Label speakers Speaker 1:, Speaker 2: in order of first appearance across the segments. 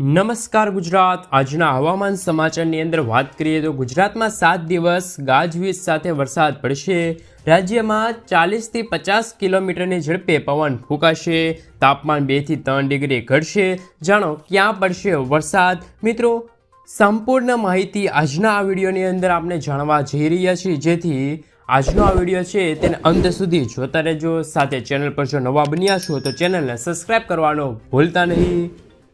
Speaker 1: નમસ્કાર ગુજરાત. આજના હવામાન સમાચારની અંદર વાત કરીએ તો ગુજરાતમાં સાત દિવસ ગાજવીજ સાથે વરસાદ પડશે. રાજ્યમાં ચાલીસથી પચાસ કિલોમીટરની ઝડપે પવન ફૂંકાશે. તાપમાન બેથી ત્રણ ડિગ્રી ઘટશે. જાણો ક્યાં પડશે વરસાદ? મિત્રો, સંપૂર્ણ માહિતી આજના આ વિડીયોની અંદર આપણે જાણવા જઈ રહ્યા છીએ. જેથી આજનો આ વીડિયો છે તેને અંત સુધી જોતા રહેજો. સાથે ચેનલ પર જો નવા બન્યા છો તો ચેનલને સબસ્ક્રાઈબ કરવાનો ભૂલતા નહીં.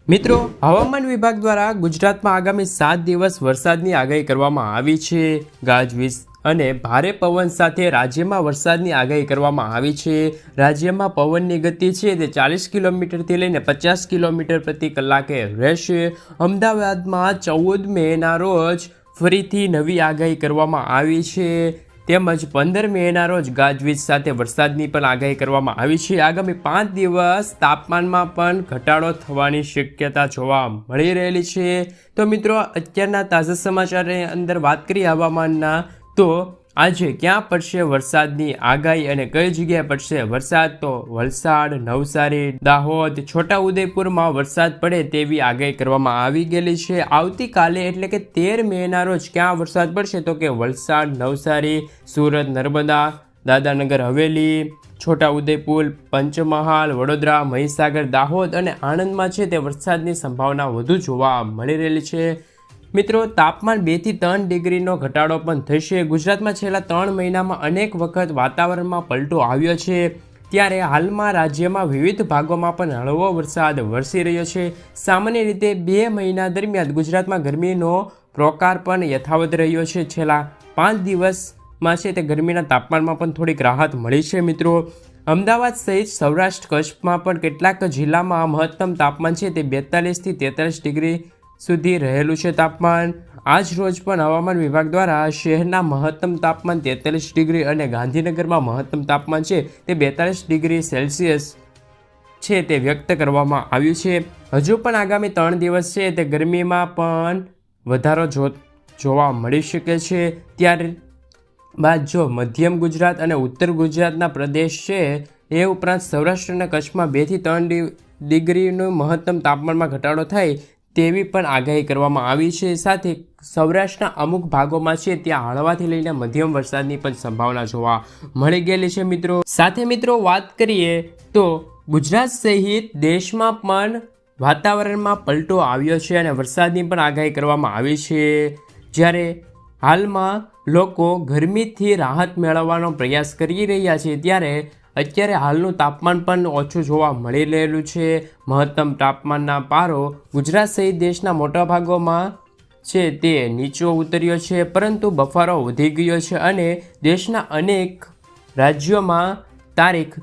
Speaker 1: મિત્રો, હવામાન વિભાગ દ્વારા ગુજરાતમાં આગામી સાત દિવસ વરસાદની આગાહી કરવામાં આવી છે. ગાજવીજ અને ભારે પવન સાથે રાજ્યમાં વરસાદની આગાહી કરવામાં આવી છે. રાજ્યમાં પવનની ગતિ છે તે ચાલીસ કિલોમીટરથી લઈને પચાસ કિલોમીટર પ્રતિ કલાકે રહેશે. અમદાવાદમાં ચૌદ મેના રોજ ફરીથી નવી આગાહી કરવામાં આવી છે. તેમજ પંદર મેના રોજ ગાજવીજ સાથે વરસાદની પણ આગાહી કરવામાં આવી છે. આગામી પાંચ દિવસ તાપમાનમાં પણ ઘટાડો થવાની શક્યતા જોવા મળી રહેલી છે. તો મિત્રો, અત્યારના તાજા સમાચારની અંદર વાત કરીએ હવામાનના. તો આજે ક્યાં પડશે વરસાદની આગાહી અને કઈ જગ્યાએ પડશે વરસાદ? તો વલસાડ, નવસારી, દાહોદ, છોટાઉદેપુરમાં વરસાદ પડે તેવી આગાહી કરવામાં આવી ગયેલી છે. આવતીકાલે એટલે કે તેર મેના રોજ ક્યાં વરસાદ પડશે? તો કે વલસાડ, નવસારી, સુરત, નર્મદા દાદાનગર હવેલી, છોટાઉદેપુર, પંચમહાલ, વડોદરા, મહીસાગર, દાહોદ અને આણંદમાં છે તે વરસાદની સંભાવના વધુ જોવા મળી રહેલી છે. મિત્રો, તાપમાન બેથી ત્રણ ડિગ્રીનો ઘટાડો પણ થશે. ગુજરાતમાં છેલ્લા ત્રણ મહિનામાં અનેક વખત વાતાવરણમાં પલટો આવ્યો છે. ત્યારે હાલમાં રાજ્યમાં વિવિધ ભાગોમાં પણ હળવો વરસાદ વરસી રહ્યો છે. સામાન્ય રીતે બે મહિના દરમિયાન ગુજરાતમાં ગરમીનો પ્રકાર પણ યથાવત રહ્યો છે. છેલ્લા પાંચ દિવસમાં છે તે ગરમીના તાપમાનમાં પણ થોડીક રાહત મળી છે, મિત્રો. અમદાવાદ સહિત સૌરાષ્ટ્ર કચ્છમાં પણ કેટલાક જિલ્લામાં મહત્તમ તાપમાન છે તે બેતાલીસથી તેતાલીસ ડિગ્રી સુધી રહેલું છે તાપમાન. આજ રોજ પણ હવામાન વિભાગ દ્વારા શહેરના મહત્તમ તાપમાન તેતાલીસ ડિગ્રી અને ગાંધીનગરમાં મહત્તમ તાપમાન છે તે બેતાલીસ ડિગ્રી સેલ્સિયસ છે તે વ્યક્ત કરવામાં આવ્યું છે. હજુ પણ આગામી ત્રણ દિવસ છે તે ગરમીમાં પણ વધારો જો, જોવા મળી શકે છે. ત્યાર બાદ જો મધ્યમ ગુજરાત અને ઉત્તર ગુજરાતના પ્રદેશ છે એ ઉપરાંત સૌરાષ્ટ્ર અને કચ્છમાં બેથી ત્રણ ડિગ્રીનું મહત્તમ તાપમાનમાં ઘટાડો થાય તેવી પણ આગાહી કરવામાં આવી છે. સાથે સૌરાષ્ટ્રના અમુક ભાગોમાં છે, ત્યાં હળવાથી લઈને મધ્યમ વરસાદની પણ સંભાવના જોવા મળી ગયેલી છે મિત્રો. સાથે મિત્રો, વાત કરીએ તો ગુજરાત સહિત દેશમાં પણ વાતાવરણમાં પલટો આવ્યો છે અને વરસાદની પણ આગાહી કરવામાં આવી છે. જ્યારે હાલમાં લોકો ગરમીથી રાહત મેળવવાનો પ્રયાસ કરી રહ્યા છે, ત્યારે અત્યારે હાલનું તાપમાન પણ ઓછું જોવા મળી રહેલું છે. મહત્તમ તાપમાનના પારો ગુજરાત સહિત દેશના મોટા ભાગોમાં છે તે નીચો ઉતર્યો છે, પરંતુ બફારો વધી ગયો છે અને દેશના અનેક રાજ્યોમાં તારીખ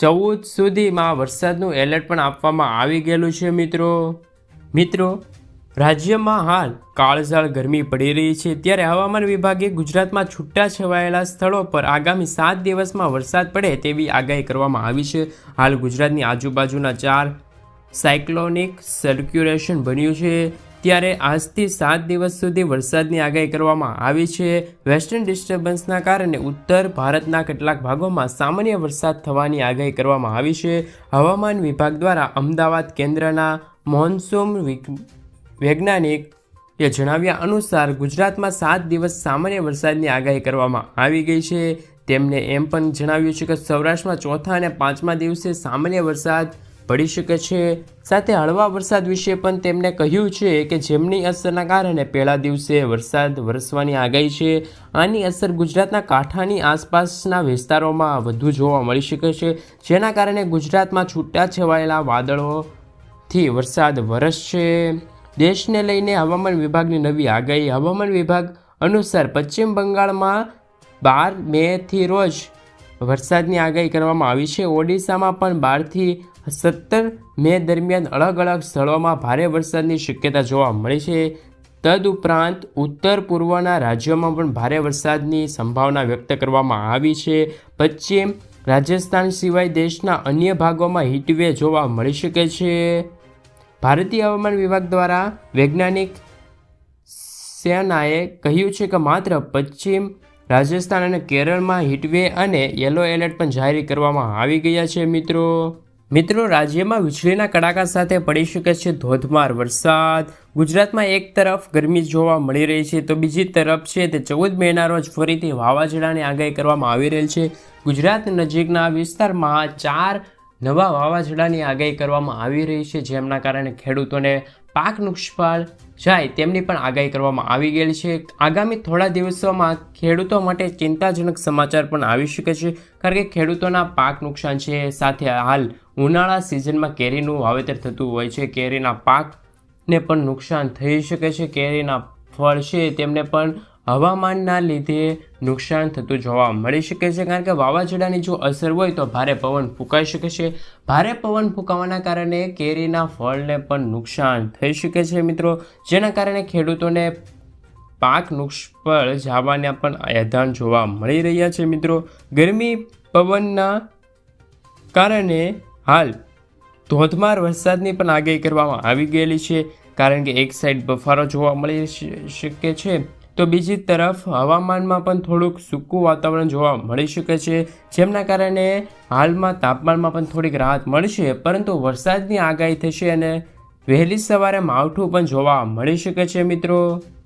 Speaker 1: ચૌદ સુધીમાં વરસાદનું એલર્ટ પણ આપવામાં આવી ગયેલું છે મિત્રો. મિત્રો રાજ્યમાં હાલ કાળઝાળ ગરમી પડી રહી છે. ત્યારે હવામાન વિભાગે ગુજરાતમાં છૂટા છવાયેલા સ્થળો પર આગામી સાત દિવસમાં વરસાદ પડે તેવી આગાહી કરવામાં આવી છે. હાલ ગુજરાતની આજુબાજુના ચાર સાયક્લોનિક સર્ક્યુલેશન બન્યું છે. ત્યારે આજથી સાત દિવસ સુધી વરસાદની આગાહી કરવામાં આવી છે. વેસ્ટર્ન ડિસ્ટર્બન્સના કારણે ઉત્તર ભારતના કેટલાક ભાગોમાં સામાન્ય વરસાદ થવાની આગાહી કરવામાં આવી છે. હવામાન વિભાગ દ્વારા અમદાવાદ કેન્દ્રના મોન્સૂન વૈજ્ઞાનિક એ જણાવ્યા અનુસાર ગુજરાતમાં સાત દિવસ સામાન્ય વરસાદની આગાહી કરવામાં આવી ગઈ છે. તેમણે એમ પણ જણાવ્યું છે કે સૌરાષ્ટ્રમાં ચોથા અને પાંચમા દિવસે સામાન્ય વરસાદ પડી શકે છે. સાથે હળવા વરસાદ વિશે પણ તેમણે કહ્યું છે કે જેમની અસરના કારણે પહેલા દિવસે વરસાદ વરસવાની આગાહી છે. આની અસર ગુજરાતના કાંઠાની આસપાસના વિસ્તારોમાં વધુ જોવા મળી શકે છે, જેના કારણે ગુજરાતમાં છૂટાછવાયેલા વાદળોથી વરસાદ વરસશે. દેશને લઈને હવામાન વિભાગની નવી આગાહી. હવામાન વિભાગ અનુસાર પશ્ચિમ બંગાળમાં બાર મેથી રોજ વરસાદની આગાહી કરવામાં આવી છે. ઓડિશામાં પણ બારથી સત્તર મે દરમિયાન અલગ અલગ સ્થળોમાં ભારે વરસાદની શક્યતા જોવા મળી છે. તદુપરાંત ઉત્તર પૂર્વના રાજ્યોમાં પણ ભારે વરસાદની સંભાવના વ્યક્ત કરવામાં આવી છે. પશ્ચિમ રાજસ્થાન સિવાય દેશના અન્ય ભાગોમાં હીટવેવ જોવા મળી શકે છે. ભારતીય હવામાન વિભાગ દ્વારા વૈજ્ઞાનિક સેનાએ કહ્યું છે કે માત્ર પશ્ચિમ રાજસ્થાન અને કેરળમાં હીટવે અને યલો એલર્ટ પણ જાહેર કરવામાં આવી ગયા છે, મિત્રો. મિત્રો, રાજ્યમાં વીજળીના કડાકા સાથે પડી શકે છે ધોધમાર વરસાદ. ગુજરાતમાં એક તરફ ગરમી જોવા મળી રહી છે, તો બીજી તરફ છે તે ચૌદ મેના રોજ ફરીથી વાવાઝોડાની આગાહી કરવામાં આવી રહેલ છે. ગુજરાત નજીકના વિસ્તારમાં ચાર નવા વાવાઝોડાની આગાહી કરવામાં આવી રહી છે, જેમના કારણે ખેડૂતોને પાક નુકસાન જાય તેમની પણ આગાહી કરવામાં આવી ગયેલી છે. આગામી થોડા દિવસોમાં ખેડૂતો માટે ચિંતાજનક સમાચાર પણ આવી શકે છે, કારણ કે ખેડૂતોના પાક નુકસાન છે. સાથે હાલ ઉનાળા સિઝનમાં કેરીનું વાવેતર થતું હોય છે. કેરીના પાકને પણ નુકસાન થઈ શકે છે. કેરીના ફળ છે, તેમને પણ હવામાનના લીધે નુકસાન થતું જોવા મળી શકે છે, કારણ કે વાવાઝોડાની જો અસર હોય તો ભારે પવન ફૂંકાઈ શકે છે. ભારે પવન ફૂંકાવાના કારણે કેરીના ફળને પણ નુકસાન થઈ શકે છે મિત્રો. જેના કારણે ખેડૂતોને પાક નિષ્ફળ જવાના પણ એધાન જોવા મળી રહ્યા છે મિત્રો. ગરમી પવનના કારણે હાલ ધોધમાર વરસાદની પણ આગાહી કરવામાં આવી ગયેલી છે, કારણ કે એક સાઈડ બફારો જોવા મળી શકે છે. તો બીજી તરફ હવામાનમાં પણ થોડુંક સૂકું વાતાવરણ જોવા મળી શકે છે. જેમના કારણે હાલમાં તાપમાનમાં પણ થોડીક રાહત મળશે, પરંતુ વરસાદની આગાહી થશે અને વહેલી સવારે માવઠું પણ જોવા મળી શકે છે મિત્રો.